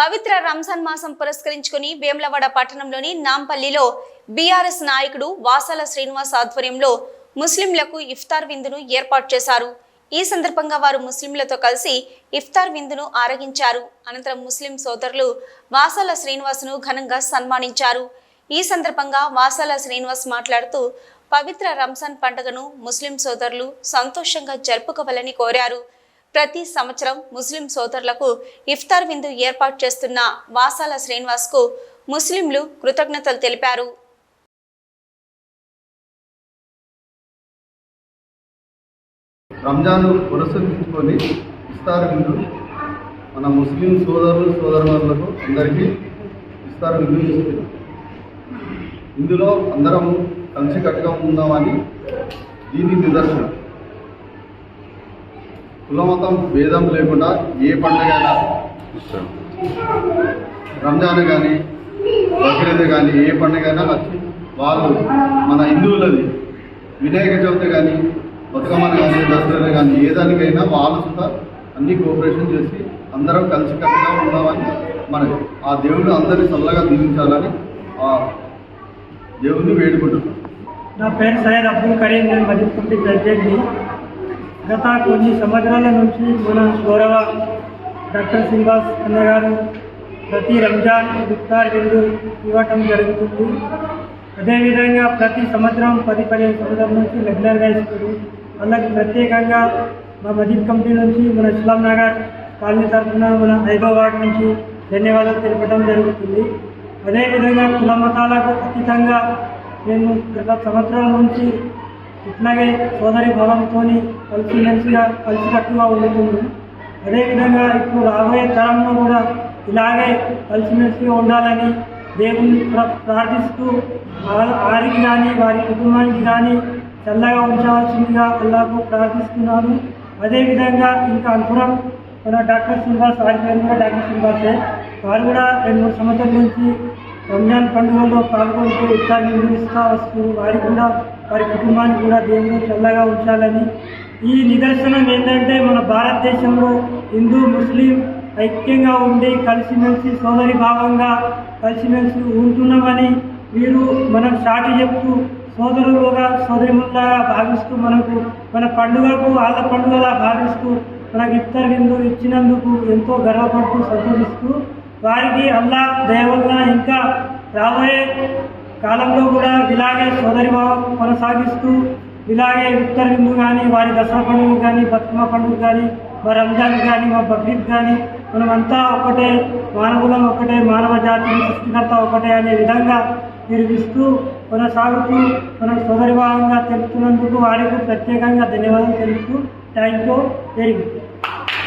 పవిత్ర రంజాన్ మాసం పురస్కరించుకుని వేములవాడ పట్టణంలోని నాంపల్లిలో బీఆర్ఎస్ నాయకుడు వాసాల శ్రీనివాస్ ఆధ్వర్యంలో ముస్లింలకు ఇఫ్తార్ విందును ఏర్పాటు చేశారు. ఈ సందర్భంగా వారు ముస్లింలతో కలిసి ఇఫ్తార్ విందును ఆరగించారు. అనంతరం ముస్లిం సోదరులు వాసాల శ్రీనివాస్ను ఘనంగా సన్మానించారు. ఈ సందర్భంగా వాసాల శ్రీనివాస్ మాట్లాడుతూ పవిత్ర రంజాన్ పండుగను ముస్లిం సోదరులు సంతోషంగా జరుపుకోవాలని కోరారు. ప్రతి సంవత్సరం ముస్లిం సోదరులకు ఇఫ్తార్ విందు ఏర్పాటు చేస్తున్న వాసాల శ్రీనివాస్కు ముస్లింలు కృతజ్ఞతలు తెలిపారు. రంజాన్ పురస్కరించుకొని ఇస్తార్ విందు మన ముస్లిం సోదరులు సోదరులకు అందరికీ ఇస్తార్ విందు చేస్తున్నాం. ఇందులో అందరం కలిసికట్టుగా ఉందామని దీని నిదర్శనం. కులమతం భేదం లేకుండా ఏ పండుగ అయినా రంజాన్ కానీ బక్రీద్ కానీ ఏ పండుగ అయినా వచ్చి వాళ్ళు మన హిందువులది. వినాయక చవితి కానీ బతుకమ్మని కానీ దసరా కానీ ఏ దానికైనా వాళ్ళు సుతా అన్ని కోఆపరేషన్ చేసి అందరం కలిసికట్టుగా ఉన్నామని మనకి ఆ దేవుడు అందరినీ చల్లగా దీవించాలని ఆ దేవుడిని వేడుకుంటున్నాం. నా పేరు సయ్యద్ అబ్దుల్ కరీం నేను మజిద్ ప్రెసిడెంట్ని గత కొన్ని సంవత్సరాల నుంచి మన గౌరవ డాక్టర్ శ్రీనివాస్ అన్న గారు ప్రతి రంజాన్ ఇఫ్తార్ విందు ఇవ్వటం జరుగుతుంది. అదేవిధంగా ప్రతి సంవత్సరం పది పదిహేను సంవత్సరం నుంచి రెగ్యులర్గా ఇస్తారు. వాళ్ళకి ప్రత్యేకంగా మా మజిద్ కమిటీ నుంచి మన ఇస్లాం నగర్ కాలనీ తరఫున మన ఐదో నుంచి ధన్యవాదాలు తెలపడం జరుగుతుంది. అదేవిధంగా కుల మతాలకు అతీతంగా మేము గత సంవత్సరాల నుంచి ఇట్లాగే సోదరి భావంతో కలిసిమెలిసిగా కలిసికట్టుగా ఉంటుంది అదేవిధంగా ఇప్పుడు రాబోయే తరంలో కూడా ఇలాగే కలిసిమెలిసిగా ఉండాలని దేవుణ్ణి ప్ర- ప్రార్థిస్తూ వారికి కానీ వారి కుటుంబానికి కానీ చల్లగా ఉంచవలసిందిగా అల్లాకు ప్రార్థిస్తున్నాను. అదేవిధంగా ఇంకా అనుకున్నాం మన డాక్టర్ శ్రీనివాస్ వారి పేరు కూడా డాక్టర్ శ్రీనివాసే. వారు కూడా రెండు మూడు సంవత్సరాల నుంచి రంజాన్ పండుగలో పాల్గొంటూ ఇట్లా నిర్వహిస్తూ వస్తూ వారికి కూడా వారి కుటుంబాన్ని కూడా దేవుడు చల్లగా ఉంచాలని. ఈ నిదర్శనం ఏంటంటే మన భారతదేశంలో హిందూ ముస్లిం ఐక్యంగా ఉండి కలిసిమెలిసి సోదరి భావంగా కలిసిమెలిసి ఉంటున్నామని వీరు మనం సాటి చెప్తూ సోదరులుగా సోదరిములాగా భావిస్తూ మనకు మన పండుగకు వాళ్ళ పండుగలా భావిస్తూ మనకు ఇఫ్తార్ విందు ఇచ్చినందుకు ఎంతో గర్వపడుతూ సంతోషిస్తూ వారికి అల్లా దేవుల్లా ఇంకా రాబోయే కాలంలో కూడా ఇలాగే సోదరి భావం కొనసాగిస్తూ ఇలాగే ఉత్తర విందు కానీ వారి దసరా పండుగ కానీ బతుకమ్మ పండుగ కానీ మా రంజాన్ కానీ మా బక్రీద్ కానీ మనమంతా ఒకటే మానవులం ఒకటే మానవ జాతి సృష్టికర్త ఒకటే అనే విధంగా నిర్మిస్తూ కొనసాగుతూ మనం సోదరి భావంగా తెలుపుతున్నందుకు వారికి ప్రత్యేకంగా ధన్యవాదాలు తెలుపుతూ థ్యాంక్ యూ వెరీ గుడ్.